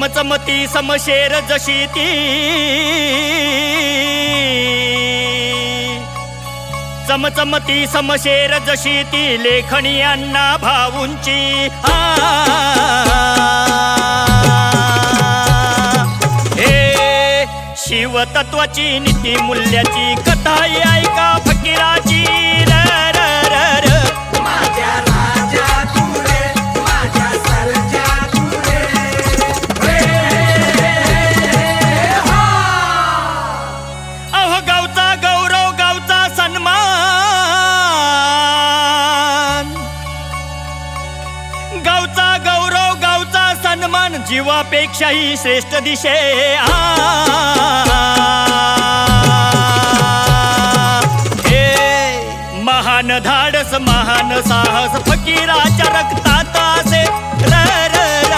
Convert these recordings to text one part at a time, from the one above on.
चमचमती समशेर जशी ती. चमचमती समशेर जशी ती लेखणी अण्णा भाऊंची. हे. शिवतत्वाची नीती मूल्याची कथा ऐका फकीराची. जीवापेक्षाही श्रेष्ठ दिशे हे महान धाडस महान साहस फकीराच्या रक्तात असे र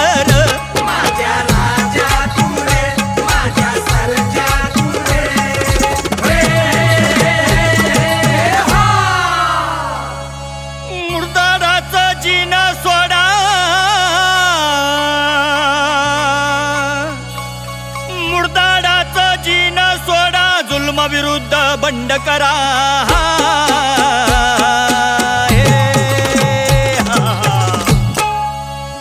बंड करा हा.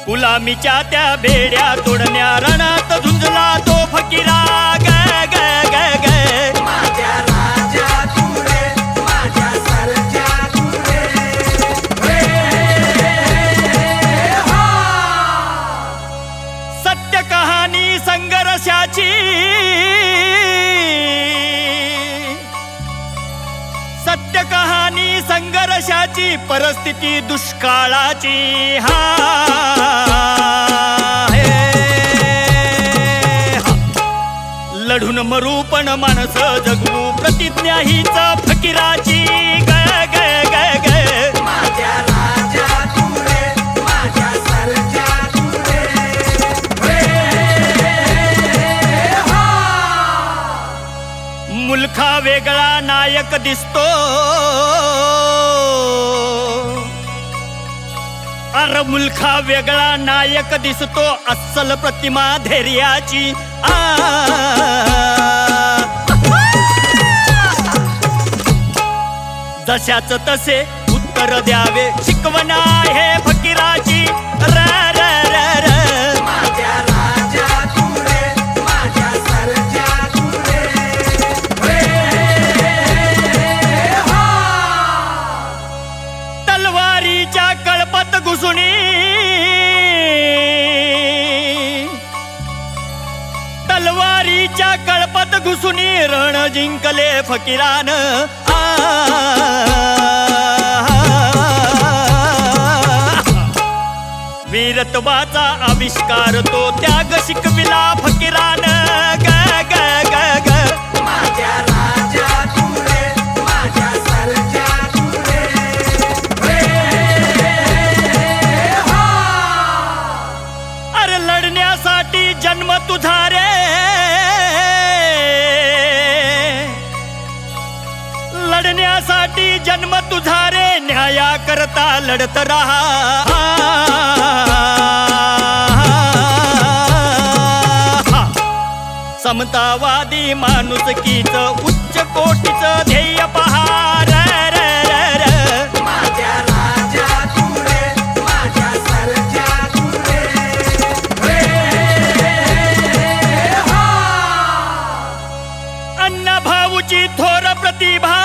गुलामीच्या त्या बेड्या तोडण्या रणात संघर्षाची परिस्थिती दुष्काळाची. हा. लढून मरू पण माणसं जगू प्रतिज्ञा हीच फकीराची. मुलखा वेगळा नायक दिसतो. अर मुलखा वेगळा नायक दिसतो अस्सल प्रतिमा धैर्याची. आ. जशाच तसे उत्तर द्यावे शिकवण आहे फकीराची. र र र घुसुनी रण जिंकले फकीरान वीरत्वाचा आविष्कार तो त्याग शिकविला फकीरान ग ग ग ग अरे लढण्यासाठी जन्म तुझा रे जन्म तुझा रे न्याया करता लढत राहा. समतावादी माणुसकीच उच्च कोटीच ध्येय पहा. अण्णा भाऊची थोर प्रतिभा.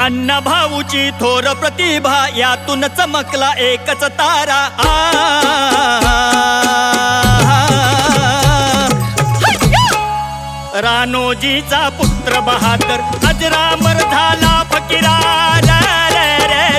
अण्णा भाऊची थोर प्रतिभा यातून चमकला एकच तारा. आ. रानोजीचा पुत्र बहादर अजरामर झाला फकीरा. रे.